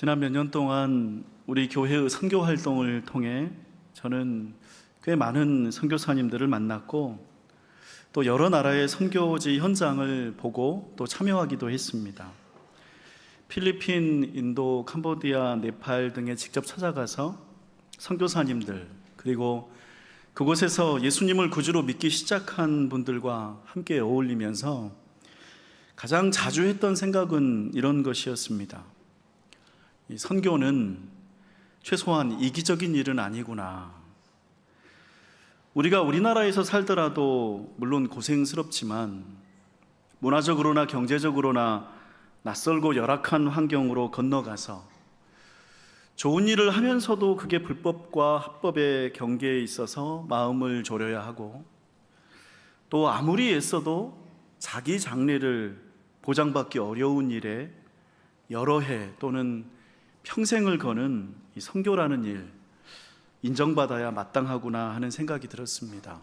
지난 몇 년 동안 우리 교회의 선교 활동을 통해 저는 꽤 많은 선교사님들을 만났고 또 여러 나라의 선교지 현장을 보고 또 참여하기도 했습니다. 필리핀, 인도, 캄보디아, 네팔 등에 직접 찾아가서 선교사님들 그리고 그곳에서 예수님을 구주로 믿기 시작한 분들과 함께 어울리면서 가장 자주 했던 생각은 이런 것이었습니다. 이 선교는 최소한 이기적인 일은 아니구나. 우리가 우리나라에서 살더라도 물론 고생스럽지만 문화적으로나 경제적으로나 낯설고 열악한 환경으로 건너가서 좋은 일을 하면서도 그게 불법과 합법의 경계에 있어서 마음을 졸여야 하고 또 아무리 애써도 자기 장래를 보장받기 어려운 일에 여러 해 또는 평생을 거는 이 선교라는 일 인정받아야 마땅하구나 하는 생각이 들었습니다.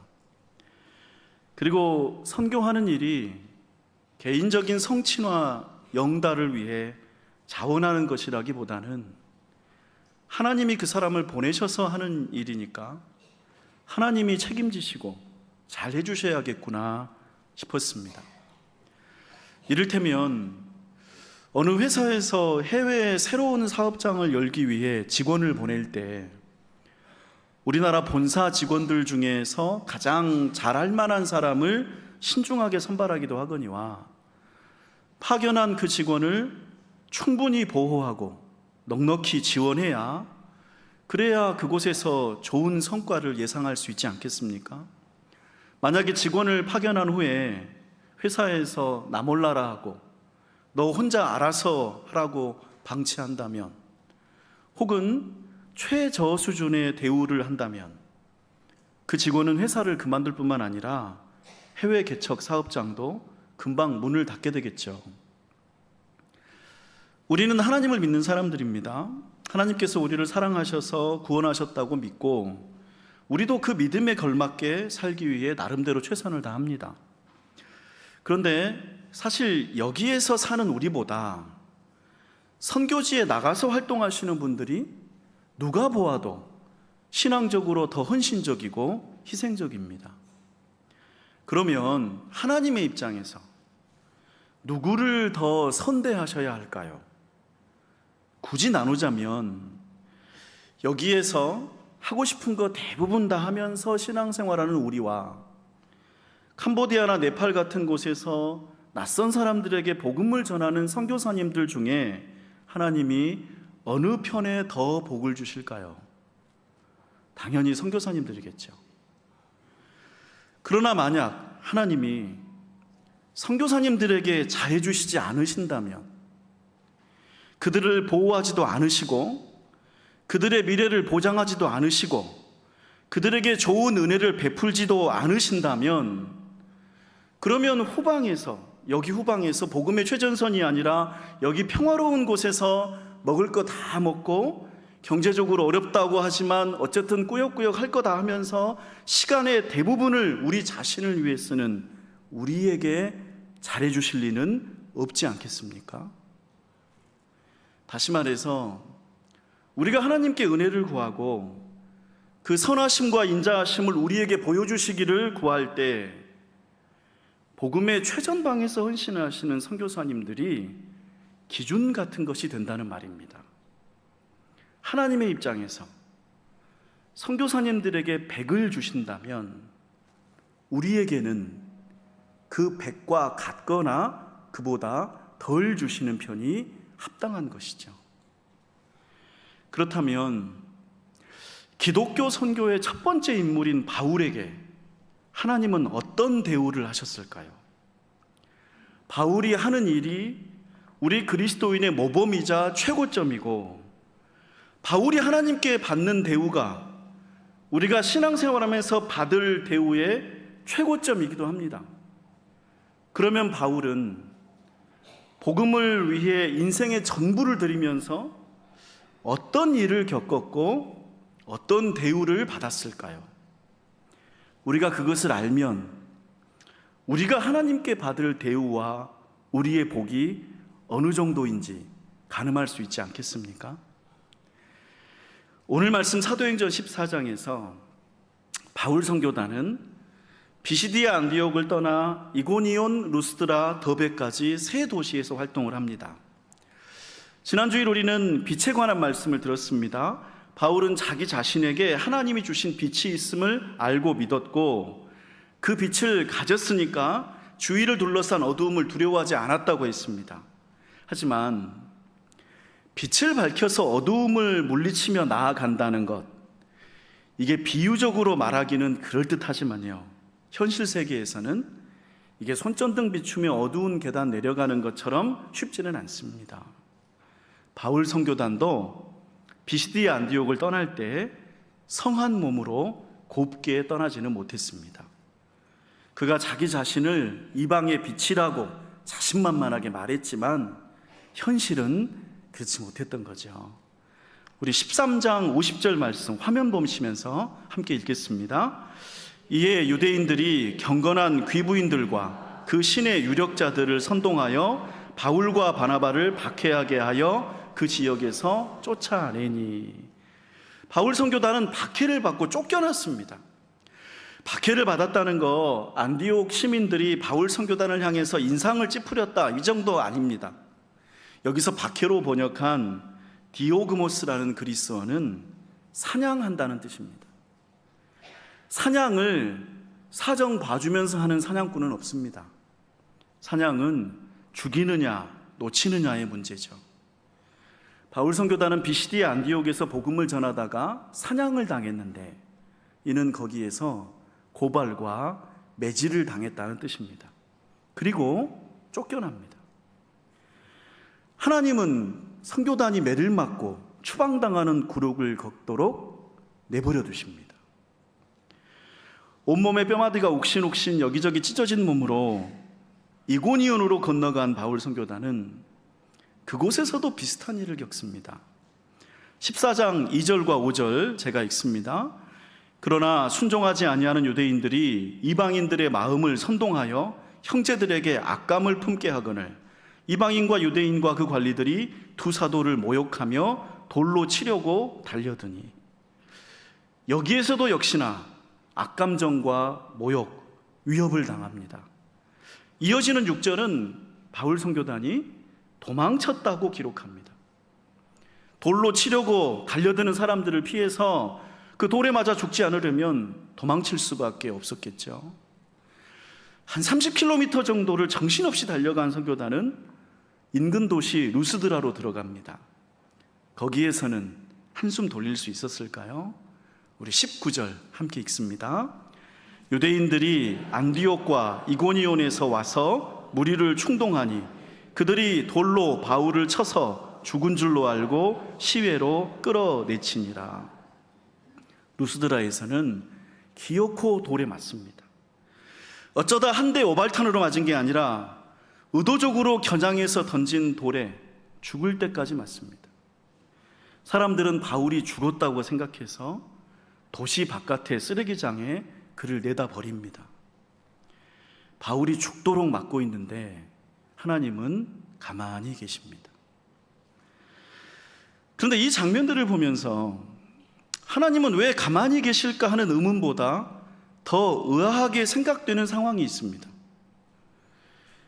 그리고 선교하는 일이 개인적인 성취나 영달을 위해 자원하는 것이라기보다는 하나님이 그 사람을 보내셔서 하는 일이니까 하나님이 책임지시고 잘 해주셔야겠구나 싶었습니다. 이를테면 어느 회사에서 해외에 새로운 사업장을 열기 위해 직원을 보낼 때 우리나라 본사 직원들 중에서 가장 잘할 만한 사람을 신중하게 선발하기도 하거니와 파견한 그 직원을 충분히 보호하고 넉넉히 지원해야 그래야 그곳에서 좋은 성과를 예상할 수 있지 않겠습니까? 만약에 직원을 파견한 후에 회사에서 나 몰라라 하고 너 혼자 알아서 하라고 방치한다면 혹은 최저 수준의 대우를 한다면 그 직원은 회사를 그만둘 뿐만 아니라 해외 개척 사업장도 금방 문을 닫게 되겠죠. 우리는 하나님을 믿는 사람들입니다. 하나님께서 우리를 사랑하셔서 구원하셨다고 믿고 우리도 그 믿음에 걸맞게 살기 위해 나름대로 최선을 다합니다. 그런데 사실 여기에서 사는 우리보다 선교지에 나가서 활동하시는 분들이 누가 보아도 신앙적으로 더 헌신적이고 희생적입니다. 그러면 하나님의 입장에서 누구를 더 선대하셔야 할까요? 굳이 나누자면 여기에서 하고 싶은 거 대부분 다 하면서 신앙생활하는 우리와 캄보디아나 네팔 같은 곳에서 낯선 사람들에게 복음을 전하는 선교사님들 중에 하나님이 어느 편에 더 복을 주실까요? 당연히 선교사님들이겠죠. 그러나 만약 하나님이 선교사님들에게 잘해 주시지 않으신다면 그들을 보호하지도 않으시고 그들의 미래를 보장하지도 않으시고 그들에게 좋은 은혜를 베풀지도 않으신다면 그러면 후방에서 여기 후방에서 복음의 최전선이 아니라 여기 평화로운 곳에서 먹을 거 다 먹고 경제적으로 어렵다고 하지만 어쨌든 꾸역꾸역 할 거다 하면서 시간의 대부분을 우리 자신을 위해 쓰는 우리에게 잘해 주실 리는 없지 않겠습니까? 다시 말해서 우리가 하나님께 은혜를 구하고 그 선하심과 인자하심을 우리에게 보여주시기를 구할 때 복음의 최전방에서 헌신하시는 선교사님들이 기준 같은 것이 된다는 말입니다. 하나님의 입장에서 선교사님들에게 백을 주신다면 우리에게는 그 백과 같거나 그보다 덜 주시는 편이 합당한 것이죠. 그렇다면 기독교 선교의 첫 번째 인물인 바울에게 하나님은 어떤 대우를 하셨을까요? 바울이 하는 일이 우리 그리스도인의 모범이자 최고점이고 바울이 하나님께 받는 대우가 우리가 신앙생활하면서 받을 대우의 최고점이기도 합니다. 그러면 바울은 복음을 위해 인생의 전부를 드리면서 어떤 일을 겪었고 어떤 대우를 받았을까요? 우리가 그것을 알면 우리가 하나님께 받을 대우와 우리의 복이 어느 정도인지 가늠할 수 있지 않겠습니까? 오늘 말씀 사도행전 14장에서 바울 선교단은 비시디아 안디옥을 떠나 이고니온, 루스드라, 더베까지 세 도시에서 활동을 합니다. 지난주일 우리는 빛에 관한 말씀을 들었습니다. 바울은 자기 자신에게 하나님이 주신 빛이 있음을 알고 믿었고 그 빛을 가졌으니까 주위를 둘러싼 어두움을 두려워하지 않았다고 했습니다. 하지만 빛을 밝혀서 어두움을 물리치며 나아간다는 것 이게 비유적으로 말하기는 그럴듯하지만요. 현실 세계에서는 이게 손전등 비추며 어두운 계단 내려가는 것처럼 쉽지는 않습니다. 바울 선교단도 비시디아 안디옥을 떠날 때 성한 몸으로 곱게 떠나지는 못했습니다. 그가 자기 자신을 이방의 빛이라고 자신만만하게 말했지만 현실은 그렇지 못했던 거죠. 우리 13장 50절 말씀 화면 보시면서 함께 읽겠습니다. 이에 유대인들이 경건한 귀부인들과 그 신의 유력자들을 선동하여 바울과 바나바를 박해하게 하여 그 지역에서 쫓아내니 바울 선교단은 박해를 받고 쫓겨났습니다. 박해를 받았다는 거 안디옥 시민들이 바울 선교단을 향해서 인상을 찌푸렸다 이 정도 아닙니다. 여기서 박해로 번역한 디오그모스라는 그리스어는 사냥한다는 뜻입니다. 사냥을 사정 봐주면서 하는 사냥꾼은 없습니다. 사냥은 죽이느냐 놓치느냐의 문제죠. 바울 선교단은 비시디 안디옥에서 복음을 전하다가 사냥을 당했는데 이는 거기에서 고발과 매질을 당했다는 뜻입니다. 그리고 쫓겨납니다. 하나님은 선교단이 매를 맞고 추방당하는 굴욕을 걷도록 내버려 두십니다. 온몸에 뼈마디가 옥신옥신 여기저기 찢어진 몸으로 이고니온으로 건너간 바울 선교단은 그곳에서도 비슷한 일을 겪습니다. 14장 2절과 5절 제가 읽습니다. 그러나 순종하지 아니하는 유대인들이 이방인들의 마음을 선동하여 형제들에게 악감을 품게 하거늘 이방인과 유대인과 그 관리들이 두 사도를 모욕하며 돌로 치려고 달려드니 여기에서도 역시나 악감정과 모욕, 위협을 당합니다. 이어지는 6절은 바울 선교단이 도망쳤다고 기록합니다. 돌로 치려고 달려드는 사람들을 피해서 그 돌에 맞아 죽지 않으려면 도망칠 수밖에 없었겠죠. 한 30km 정도를 정신없이 달려간 선교단은 인근 도시 루스드라로 들어갑니다. 거기에서는 한숨 돌릴 수 있었을까요? 우리 19절 함께 읽습니다. 유대인들이 안디옥과 이고니온에서 와서 무리를 충동하니 그들이 돌로 바울을 쳐서 죽은 줄로 알고 시외로 끌어내치니라. 루스드라에서는 기어코 돌에 맞습니다. 어쩌다 한 대 오발탄으로 맞은 게 아니라 의도적으로 겨냥해서 던진 돌에 죽을 때까지 맞습니다. 사람들은 바울이 죽었다고 생각해서 도시 바깥의 쓰레기장에 그를 내다 버립니다. 바울이 죽도록 맞고 있는데 하나님은 가만히 계십니다. 그런데 이 장면들을 보면서 하나님은 왜 가만히 계실까 하는 의문보다 더 의아하게 생각되는 상황이 있습니다.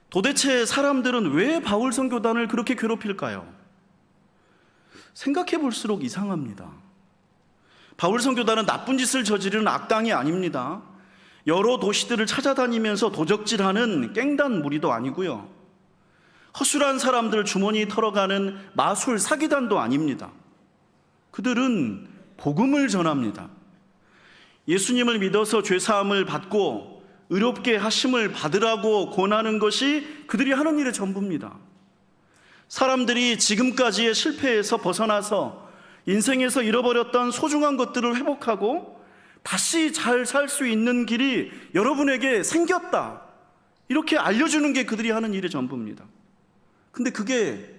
도대체 사람들은 왜 바울 선교단을 그렇게 괴롭힐까요? 생각해 볼수록 이상합니다. 바울 선교단은 나쁜 짓을 저지르는 악당이 아닙니다. 여러 도시들을 찾아다니면서 도적질하는 깽단 무리도 아니고요. 허술한 사람들 주머니 털어가는 마술 사기단도 아닙니다. 그들은 복음을 전합니다. 예수님을 믿어서 죄사함을 받고 의롭게 하심을 받으라고 권하는 것이 그들이 하는 일의 전부입니다. 사람들이 지금까지의 실패에서 벗어나서 인생에서 잃어버렸던 소중한 것들을 회복하고 다시 잘 살 수 있는 길이 여러분에게 생겼다. 이렇게 알려주는 게 그들이 하는 일의 전부입니다. 근데 그게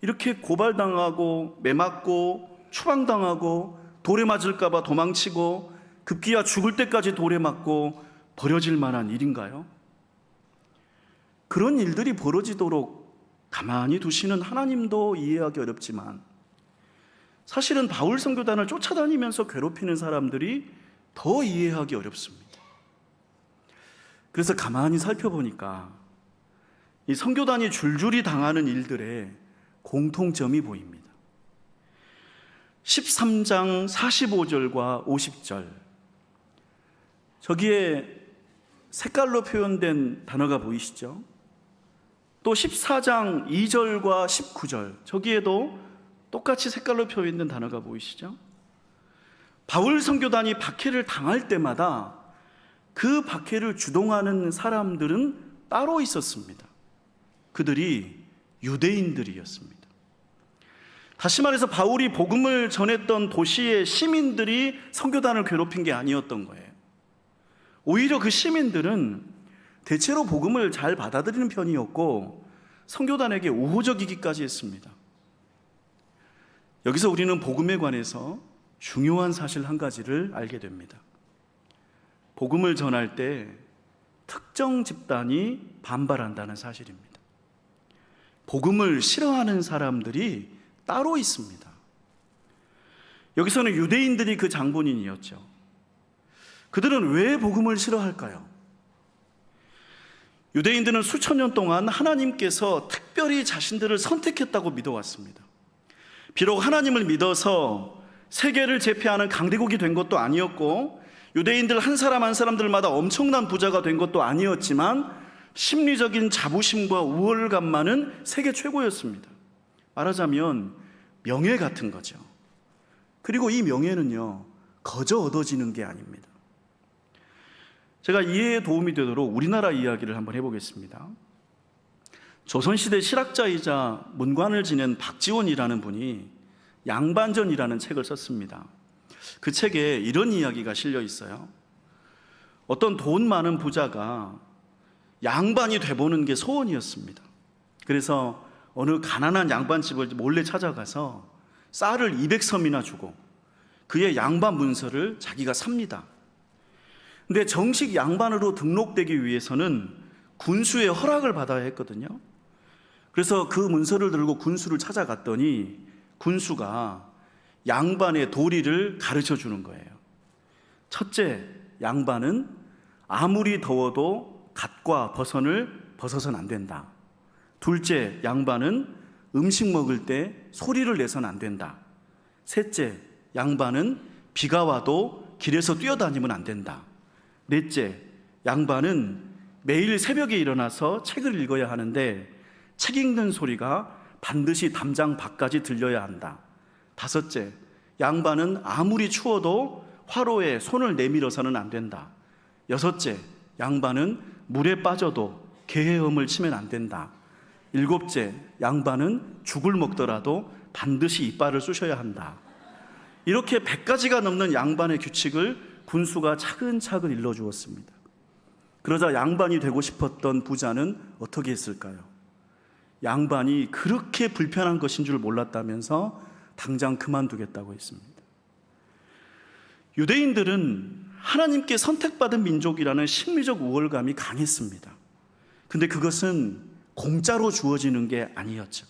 이렇게 고발당하고 매맞고 추방당하고 돌에 맞을까봐 도망치고 급기야 죽을 때까지 돌에 맞고 버려질 만한 일인가요? 그런 일들이 벌어지도록 가만히 두시는 하나님도 이해하기 어렵지만 사실은 바울 선교단을 쫓아다니면서 괴롭히는 사람들이 더 이해하기 어렵습니다. 그래서 가만히 살펴보니까 이 선교단이 줄줄이 당하는 일들의 공통점이 보입니다. 13장 45절과 50절. 저기에 색깔로 표현된 단어가 보이시죠? 또 14장 2절과 19절. 저기에도 똑같이 색깔로 표현된 단어가 보이시죠? 바울 선교단이 박해를 당할 때마다 그 박해를 주동하는 사람들은 따로 있었습니다. 그들이 유대인들이었습니다. 다시 말해서 바울이 복음을 전했던 도시의 시민들이 선교단을 괴롭힌 게 아니었던 거예요. 오히려 그 시민들은 대체로 복음을 잘 받아들이는 편이었고 선교단에게 우호적이기까지 했습니다. 여기서 우리는 복음에 관해서 중요한 사실 한 가지를 알게 됩니다. 복음을 전할 때 특정 집단이 반발한다는 사실입니다. 복음을 싫어하는 사람들이 따로 있습니다. 여기서는 유대인들이 그 장본인이었죠. 그들은 왜 복음을 싫어할까요? 유대인들은 수천 년 동안 하나님께서 특별히 자신들을 선택했다고 믿어왔습니다. 비록 하나님을 믿어서 세계를 제패하는 강대국이 된 것도 아니었고 유대인들 한 사람 한 사람들마다 엄청난 부자가 된 것도 아니었지만 심리적인 자부심과 우월감만은 세계 최고였습니다. 말하자면 명예 같은 거죠. 그리고 이 명예는요, 거저 얻어지는 게 아닙니다. 제가 이해에 도움이 되도록 우리나라 이야기를 한번 해보겠습니다. 조선시대 실학자이자 문관을 지낸 박지원이라는 분이 양반전이라는 책을 썼습니다. 그 책에 이런 이야기가 실려 있어요. 어떤 돈 많은 부자가 양반이 돼보는 게 소원이었습니다. 그래서 어느 가난한 양반집을 몰래 찾아가서 쌀을 200섬이나 주고 그의 양반 문서를 자기가 삽니다. 근데 정식 양반으로 등록되기 위해서는 군수의 허락을 받아야 했거든요. 그래서 그 문서를 들고 군수를 찾아갔더니 군수가 양반의 도리를 가르쳐 주는 거예요. 첫째, 양반은 아무리 더워도 갓과 버선을 벗어선 안 된다. 둘째, 양반은 음식 먹을 때 소리를 내선 안 된다. 셋째, 양반은 비가 와도 길에서 뛰어다니면 안 된다. 넷째, 양반은 매일 새벽에 일어나서 책을 읽어야 하는데 책 읽는 소리가 반드시 담장 밖까지 들려야 한다. 다섯째, 양반은 아무리 추워도 화로에 손을 내밀어서는 안 된다. 여섯째, 양반은 물에 빠져도 개헤엄을 치면 안 된다. 일곱째, 양반은 죽을 먹더라도 반드시 이빨을 쑤셔야 한다. 이렇게 100가지가 넘는 양반의 규칙을 군수가 차근차근 일러주었습니다. 그러자 양반이 되고 싶었던 부자는 어떻게 했을까요? 양반이 그렇게 불편한 것인 줄 몰랐다면서 당장 그만두겠다고 했습니다. 유대인들은 하나님께 선택받은 민족이라는 심리적 우월감이 강했습니다. 근데 그것은 공짜로 주어지는 게 아니었죠.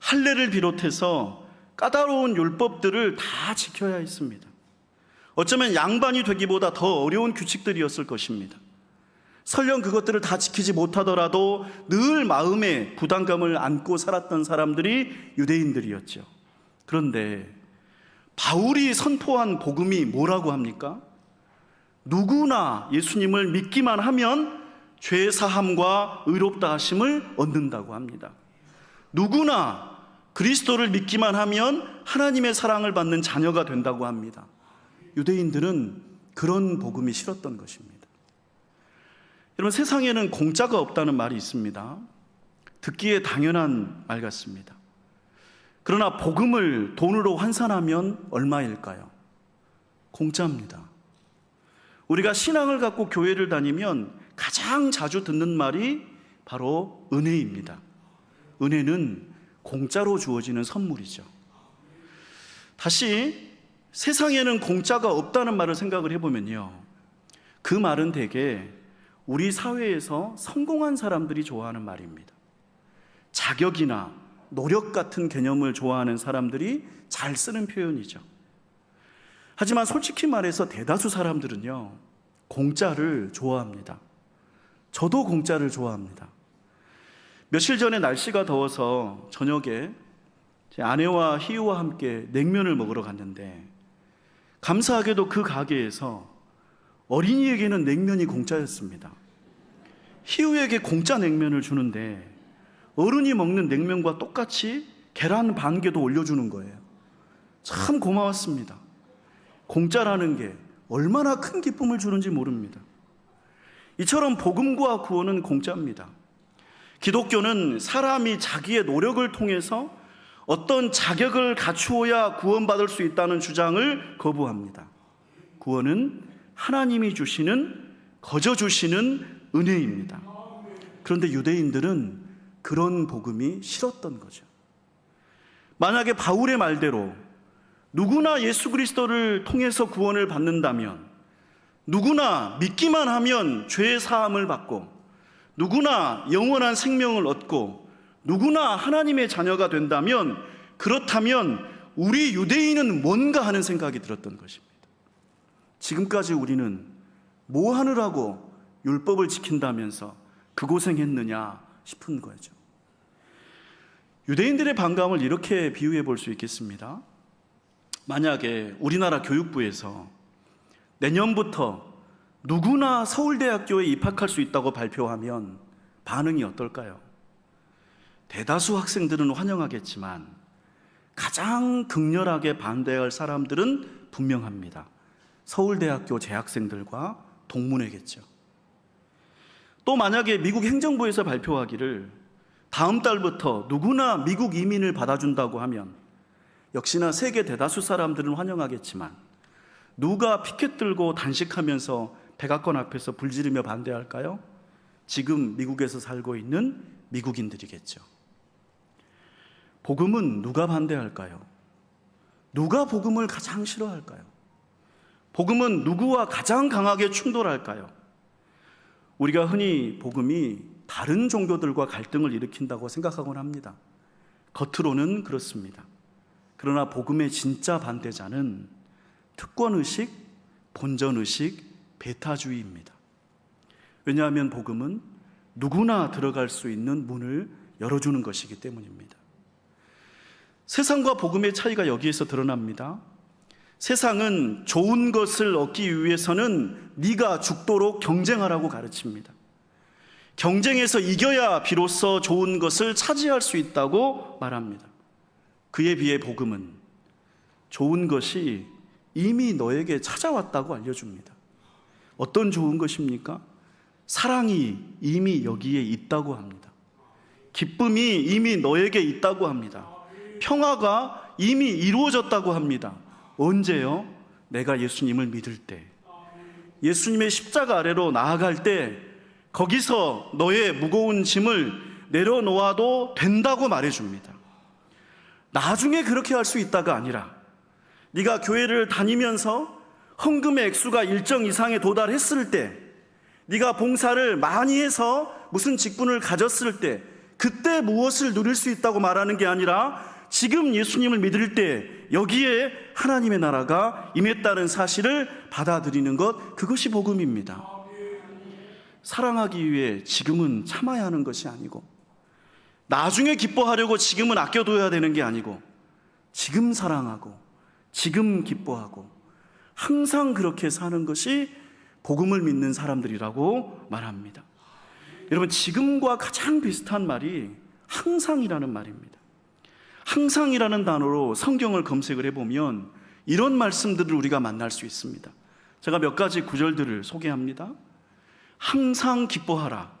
할례를 비롯해서 까다로운 율법들을 다 지켜야 했습니다. 어쩌면 양반이 되기보다 더 어려운 규칙들이었을 것입니다. 설령 그것들을 다 지키지 못하더라도 늘 마음에 부담감을 안고 살았던 사람들이 유대인들이었죠. 그런데 바울이 선포한 복음이 뭐라고 합니까? 누구나 예수님을 믿기만 하면 죄 사함과 의롭다 하심을 얻는다고 합니다. 누구나 그리스도를 믿기만 하면 하나님의 사랑을 받는 자녀가 된다고 합니다. 유대인들은 그런 복음이 싫었던 것입니다. 여러분 세상에는 공짜가 없다는 말이 있습니다. 듣기에 당연한 말 같습니다. 그러나 복음을 돈으로 환산하면 얼마일까요? 공짜입니다. 우리가 신앙을 갖고 교회를 다니면 가장 자주 듣는 말이 바로 은혜입니다. 은혜는 공짜로 주어지는 선물이죠. 다시 세상에는 공짜가 없다는 말을 생각을 해보면요. 그 말은 대개 우리 사회에서 성공한 사람들이 좋아하는 말입니다. 자격이나 노력 같은 개념을 좋아하는 사람들이 잘 쓰는 표현이죠. 하지만 솔직히 말해서 대다수 사람들은요, 공짜를 좋아합니다. 저도 공짜를 좋아합니다. 며칠 전에 날씨가 더워서 저녁에 제 아내와 희우와 함께 냉면을 먹으러 갔는데 감사하게도 그 가게에서 어린이에게는 냉면이 공짜였습니다. 희우에게 공짜 냉면을 주는데 어른이 먹는 냉면과 똑같이 계란 반 개도 올려주는 거예요. 참 고마웠습니다. 공짜라는 게 얼마나 큰 기쁨을 주는지 모릅니다. 이처럼 복음과 구원은 공짜입니다. 기독교는 사람이 자기의 노력을 통해서 어떤 자격을 갖추어야 구원받을 수 있다는 주장을 거부합니다. 구원은 하나님이 주시는, 거저 주시는 은혜입니다. 그런데 유대인들은 그런 복음이 싫었던 거죠. 만약에 바울의 말대로 누구나 예수 그리스도를 통해서 구원을 받는다면 누구나 믿기만 하면 죄의 사함을 받고 누구나 영원한 생명을 얻고 누구나 하나님의 자녀가 된다면 그렇다면 우리 유대인은 뭔가 하는 생각이 들었던 것입니다. 지금까지 우리는 뭐 하느라고 율법을 지킨다면서 그 고생했느냐 싶은 거죠. 유대인들의 반감을 이렇게 비유해 볼 수 있겠습니다. 만약에 우리나라 교육부에서 내년부터 누구나 서울대학교에 입학할 수 있다고 발표하면 반응이 어떨까요? 대다수 학생들은 환영하겠지만 가장 극렬하게 반대할 사람들은 분명합니다. 서울대학교 재학생들과 동문회겠죠. 또 만약에 미국 행정부에서 발표하기를 다음 달부터 누구나 미국 이민을 받아준다고 하면 역시나 세계 대다수 사람들은 환영하겠지만 누가 피켓 들고 단식하면서 백악관 앞에서 불지르며 반대할까요? 지금 미국에서 살고 있는 미국인들이겠죠. 복음은 누가 반대할까요? 누가 복음을 가장 싫어할까요? 복음은 누구와 가장 강하게 충돌할까요? 우리가 흔히 복음이 다른 종교들과 갈등을 일으킨다고 생각하곤 합니다. 겉으로는 그렇습니다. 그러나 복음의 진짜 반대자는 특권의식, 본전의식, 배타주의입니다. 왜냐하면 복음은 누구나 들어갈 수 있는 문을 열어주는 것이기 때문입니다. 세상과 복음의 차이가 여기에서 드러납니다. 세상은 좋은 것을 얻기 위해서는 네가 죽도록 경쟁하라고 가르칩니다. 경쟁에서 이겨야 비로소 좋은 것을 차지할 수 있다고 말합니다. 그에 비해 복음은 좋은 것이 이미 너에게 찾아왔다고 알려줍니다. 어떤 좋은 것입니까? 사랑이 이미 여기에 있다고 합니다. 기쁨이 이미 너에게 있다고 합니다. 평화가 이미 이루어졌다고 합니다. 언제요? 내가 예수님을 믿을 때. 예수님의 십자가 아래로 나아갈 때 거기서 너의 무거운 짐을 내려놓아도 된다고 말해줍니다. 나중에 그렇게 할 수 있다가 아니라 네가 교회를 다니면서 헌금의 액수가 일정 이상에 도달했을 때 네가 봉사를 많이 해서 무슨 직분을 가졌을 때 그때 무엇을 누릴 수 있다고 말하는 게 아니라 지금 예수님을 믿을 때 여기에 하나님의 나라가 임했다는 사실을 받아들이는 것 그것이 복음입니다. 사랑하기 위해 지금은 참아야 하는 것이 아니고 나중에 기뻐하려고 지금은 아껴둬야 되는 게 아니고 지금 사랑하고 지금 기뻐하고 항상 그렇게 사는 것이 복음을 믿는 사람들이라고 말합니다. 여러분 지금과 가장 비슷한 말이 항상이라는 말입니다. 항상이라는 단어로 성경을 검색을 해보면 이런 말씀들을 우리가 만날 수 있습니다. 제가 몇 가지 구절들을 소개합니다. 항상 기뻐하라.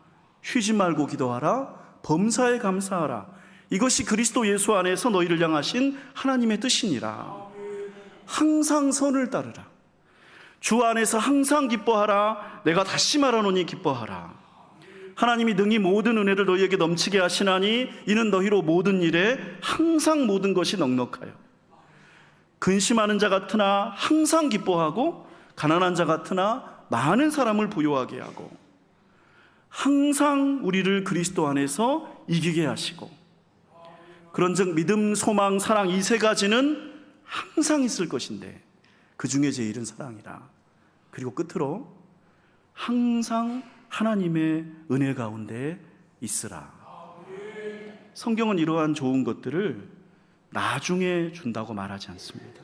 쉬지 말고 기도하라. 범사에 감사하라. 이것이 그리스도 예수 안에서 너희를 향하신 하나님의 뜻이니라. 항상 선을 따르라. 주 안에서 항상 기뻐하라. 내가 다시 말하노니 기뻐하라. 하나님이 능히 모든 은혜를 너희에게 넘치게 하시나니 이는 너희로 모든 일에 항상 모든 것이 넉넉하여. 근심하는 자 같으나 항상 기뻐하고 가난한 자 같으나 많은 사람을 부요하게 하고 항상 우리를 그리스도 안에서 이기게 하시고 그런즉 믿음, 소망, 사랑 이 세 가지는 항상 있을 것인데 그 중에 제일은 사랑이라. 그리고 끝으로 항상 하나님의 은혜 가운데 있으라. 성경은 이러한 좋은 것들을 나중에 준다고 말하지 않습니다.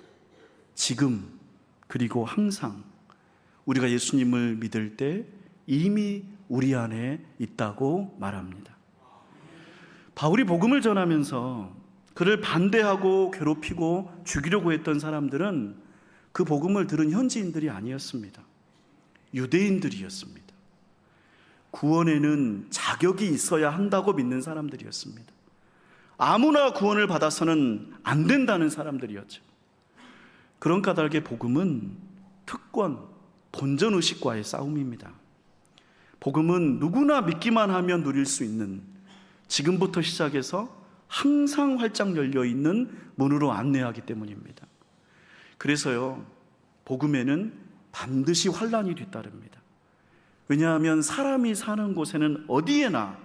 지금 그리고 항상 우리가 예수님을 믿을 때 이미 우리 안에 있다고 말합니다. 바울이 복음을 전하면서 그를 반대하고 괴롭히고 죽이려고 했던 사람들은 그 복음을 들은 현지인들이 아니었습니다. 유대인들이었습니다. 구원에는 자격이 있어야 한다고 믿는 사람들이었습니다. 아무나 구원을 받아서는 안 된다는 사람들이었죠. 그런 까닭에 복음은 특권, 본전 의식과의 싸움입니다. 복음은 누구나 믿기만 하면 누릴 수 있는 지금부터 시작해서 항상 활짝 열려 있는 문으로 안내하기 때문입니다. 그래서요, 복음에는 반드시 환란이 뒤따릅니다. 왜냐하면 사람이 사는 곳에는 어디에나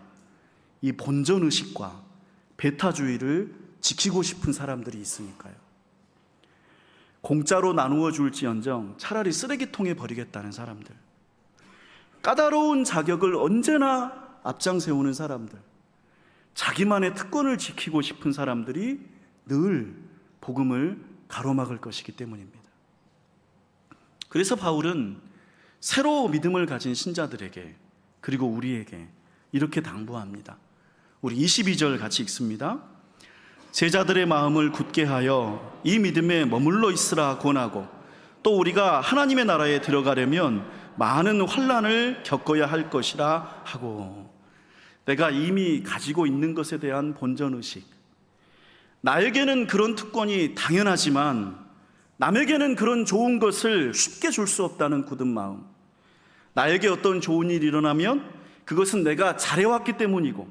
이 본전 의식과 배타주의를 지키고 싶은 사람들이 있으니까요. 공짜로 나누어 줄지언정 차라리 쓰레기통에 버리겠다는 사람들. 까다로운 자격을 언제나 앞장 세우는 사람들. 자기만의 특권을 지키고 싶은 사람들이 늘 복음을 가로막을 것이기 때문입니다. 그래서 바울은 새로 믿음을 가진 신자들에게 그리고 우리에게 이렇게 당부합니다. 우리 22절 같이 읽습니다. 제자들의 마음을 굳게 하여 이 믿음에 머물러 있으라 권하고 또 우리가 하나님의 나라에 들어가려면 많은 환란을 겪어야 할 것이라 하고 내가 이미 가지고 있는 것에 대한 본전 의식 나에게는 그런 특권이 당연하지만 남에게는 그런 좋은 것을 쉽게 줄 수 없다는 굳은 마음 나에게 어떤 좋은 일이 일어나면 그것은 내가 잘해왔기 때문이고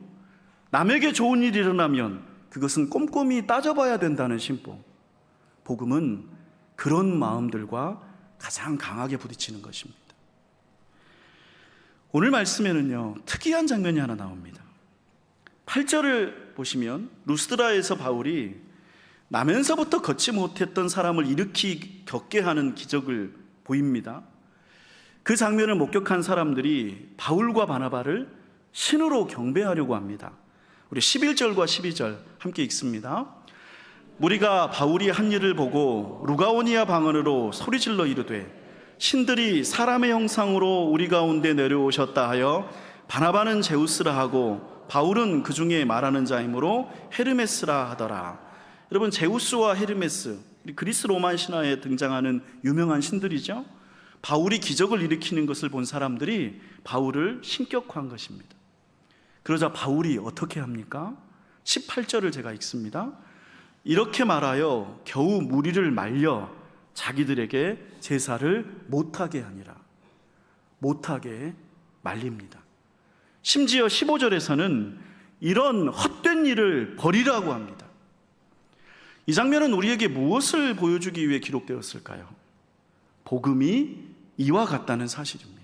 남에게 좋은 일이 일어나면 그것은 꼼꼼히 따져봐야 된다는 심보. 복음은 그런 마음들과 가장 강하게 부딪히는 것입니다. 오늘 말씀에는요, 특이한 장면이 하나 나옵니다. 8절을 보시면 루스드라에서 바울이 나면서부터 걷지 못했던 사람을 일으키 겪게 하는 기적을 보입니다. 그 장면을 목격한 사람들이 바울과 바나바를 신으로 경배하려고 합니다. 우리 11절과 12절 함께 읽습니다. 무리가 바울이 한 일을 보고 루가오니아 방언으로 소리질러 이르되 신들이 사람의 형상으로 우리 가운데 내려오셨다 하여 바나바는 제우스라 하고 바울은 그 중에 말하는 자이므로 헤르메스라 하더라. 여러분 제우스와 헤르메스 그리스 로마 신화에 등장하는 유명한 신들이죠. 바울이 기적을 일으키는 것을 본 사람들이 바울을 신격화한 것입니다. 그러자 바울이 어떻게 합니까? 18절을 제가 읽습니다. 이렇게 말하여 겨우 무리를 말려 자기들에게 제사를 못하게 하니라. 못하게 말립니다. 심지어 15절에서는 이런 헛된 일을 버리라고 합니다. 이 장면은 우리에게 무엇을 보여주기 위해 기록되었을까요? 복음이 이와 같다는 사실입니다.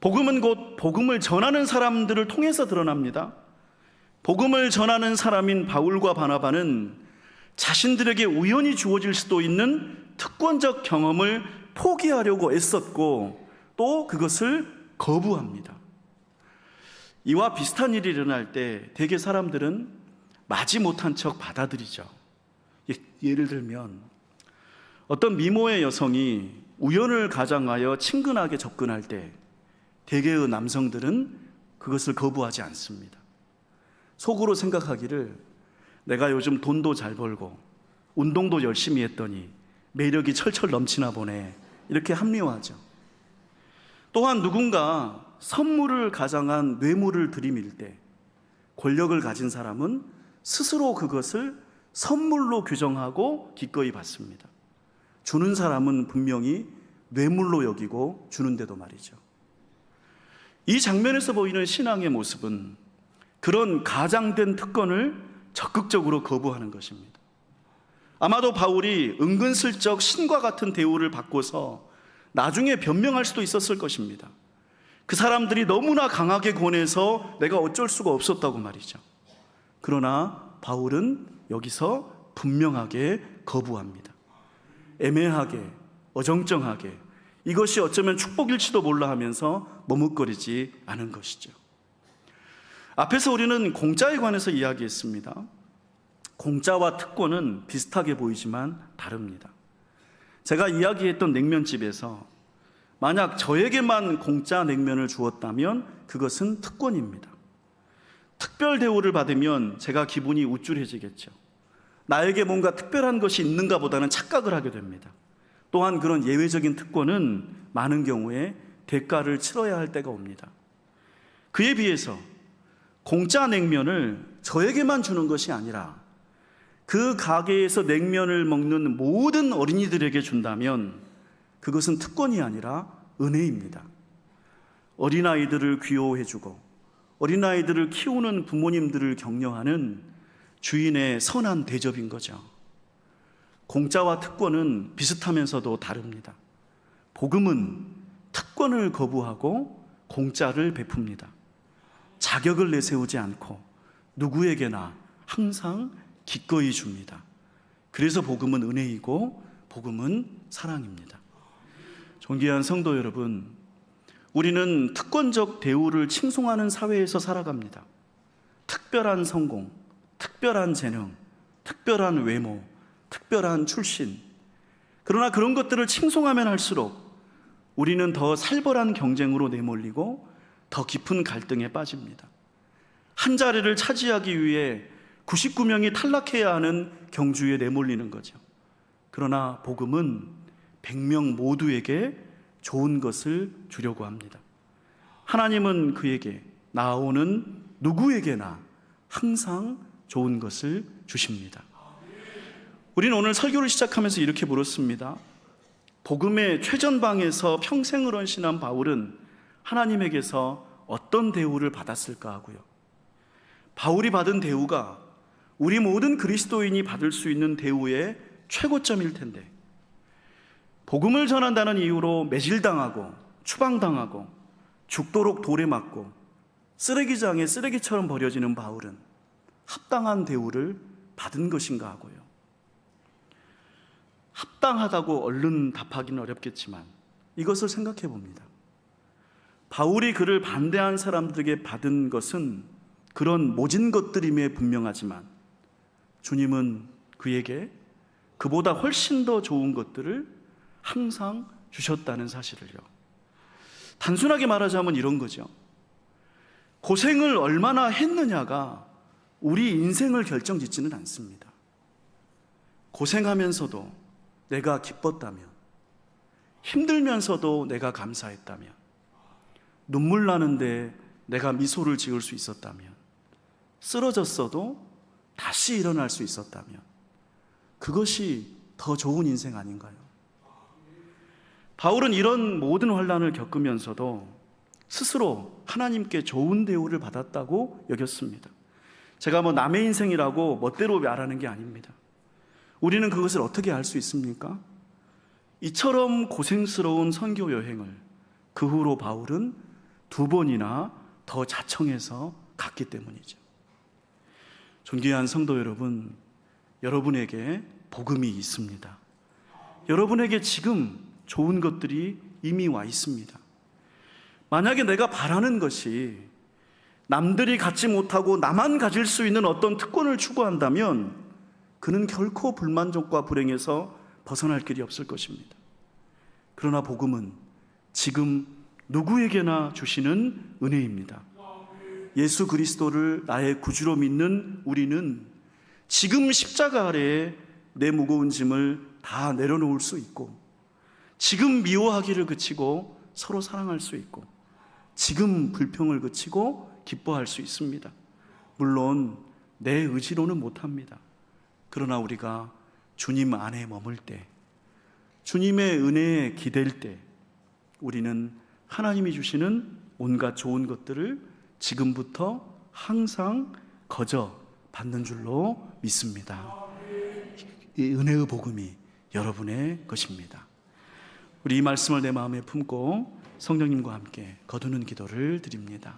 복음은 곧 복음을 전하는 사람들을 통해서 드러납니다. 복음을 전하는 사람인 바울과 바나바는 자신들에게 우연히 주어질 수도 있는 특권적 경험을 포기하려고 애썼고 또 그것을 거부합니다. 이와 비슷한 일이 일어날 때 대개 사람들은 마지 못한 척 받아들이죠. 예, 예를 들면 어떤 미모의 여성이 우연을 가장하여 친근하게 접근할 때 대개의 남성들은 그것을 거부하지 않습니다. 속으로 생각하기를 내가 요즘 돈도 잘 벌고 운동도 열심히 했더니 매력이 철철 넘치나 보네. 이렇게 합리화하죠. 또한 누군가 선물을 가장한 뇌물을 들이밀 때 권력을 가진 사람은 스스로 그것을 선물로 규정하고 기꺼이 받습니다. 주는 사람은 분명히 뇌물로 여기고 주는데도 말이죠. 이 장면에서 보이는 신앙의 모습은 그런 가장된 특권을 적극적으로 거부하는 것입니다. 아마도 바울이 은근슬쩍 신과 같은 대우를 받고서 나중에 변명할 수도 있었을 것입니다. 그 사람들이 너무나 강하게 권해서 내가 어쩔 수가 없었다고 말이죠. 그러나 바울은 여기서 분명하게 거부합니다. 애매하게, 어정쩡하게 이것이 어쩌면 축복일지도 몰라 하면서 머뭇거리지 않은 것이죠. 앞에서 우리는 공짜에 관해서 이야기했습니다. 공짜와 특권은 비슷하게 보이지만 다릅니다. 제가 이야기했던 냉면집에서 만약 저에게만 공짜 냉면을 주었다면 그것은 특권입니다. 특별 대우를 받으면 제가 기분이 우쭐해지겠죠. 나에게 뭔가 특별한 것이 있는가 보다는 착각을 하게 됩니다. 또한 그런 예외적인 특권은 많은 경우에 대가를 치러야 할 때가 옵니다. 그에 비해서 공짜 냉면을 저에게만 주는 것이 아니라 그 가게에서 냉면을 먹는 모든 어린이들에게 준다면 그것은 특권이 아니라 은혜입니다. 어린아이들을 귀여워해주고 어린아이들을 키우는 부모님들을 격려하는 주인의 선한 대접인 거죠. 공짜와 특권은 비슷하면서도 다릅니다. 복음은 특권을 거부하고 공짜를 베풉니다. 자격을 내세우지 않고 누구에게나 항상 기꺼이 줍니다. 그래서 복음은 은혜이고 복음은 사랑입니다. 존귀한 성도 여러분, 우리는 특권적 대우를 칭송하는 사회에서 살아갑니다. 특별한 성공, 특별한 재능, 특별한 외모, 특별한 출신. 그러나 그런 것들을 칭송하면 할수록 우리는 더 살벌한 경쟁으로 내몰리고 더 깊은 갈등에 빠집니다. 한 자리를 차지하기 위해 99명이 탈락해야 하는 경주에 내몰리는 거죠. 그러나 복음은 100명 모두에게 좋은 것을 주려고 합니다. 하나님은 그에게 나오는 누구에게나 항상 좋은 것을 주십니다. 우리는 오늘 설교를 시작하면서 이렇게 물었습니다. 복음의 최전방에서 평생을 헌신한 바울은 하나님에게서 어떤 대우를 받았을까 하고요. 바울이 받은 대우가 우리 모든 그리스도인이 받을 수 있는 대우의 최고점일 텐데, 복음을 전한다는 이유로 매질당하고 추방당하고 죽도록 돌에 맞고 쓰레기장에 쓰레기처럼 버려지는 바울은 합당한 대우를 받은 것인가 하고요. 합당하다고 얼른 답하기는 어렵겠지만 이것을 생각해 봅니다. 바울이 그를 반대한 사람들에게 받은 것은 그런 모진 것들임에 분명하지만 주님은 그에게 그보다 훨씬 더 좋은 것들을 항상 주셨다는 사실을요. 단순하게 말하자면 이런 거죠. 고생을 얼마나 했느냐가 우리 인생을 결정 짓지는 않습니다. 고생하면서도 내가 기뻤다면, 힘들면서도 내가 감사했다면, 눈물 나는데 내가 미소를 지을 수 있었다면, 쓰러졌어도 다시 일어날 수 있었다면, 그것이 더 좋은 인생 아닌가요? 바울은 이런 모든 환란을 겪으면서도 스스로 하나님께 좋은 대우를 받았다고 여겼습니다. 제가 뭐 남의 인생이라고 멋대로 말하는 게 아닙니다. 우리는 그것을 어떻게 알 수 있습니까? 이처럼 고생스러운 선교 여행을 그 후로 바울은 두 번이나 더 자청해서 갔기 때문이죠. 존귀한 성도 여러분, 여러분에게 복음이 있습니다. 여러분에게 지금 좋은 것들이 이미 와 있습니다. 만약에 내가 바라는 것이 남들이 갖지 못하고 나만 가질 수 있는 어떤 특권을 추구한다면 그는 결코 불만족과 불행에서 벗어날 길이 없을 것입니다. 그러나 복음은 지금 누구에게나 주시는 은혜입니다. 예수 그리스도를 나의 구주로 믿는 우리는 지금 십자가 아래에 내 무거운 짐을 다 내려놓을 수 있고 지금 미워하기를 그치고 서로 사랑할 수 있고 지금 불평을 그치고 기뻐할 수 있습니다. 물론 내 의지로는 못합니다. 그러나 우리가 주님 안에 머물 때, 주님의 은혜에 기댈 때, 우리는 하나님이 주시는 온갖 좋은 것들을 지금부터 항상 거저 받는 줄로 믿습니다. 이 은혜의 복음이 여러분의 것입니다. 우리 이 말씀을 내 마음에 품고 성령님과 함께 거두는 기도를 드립니다.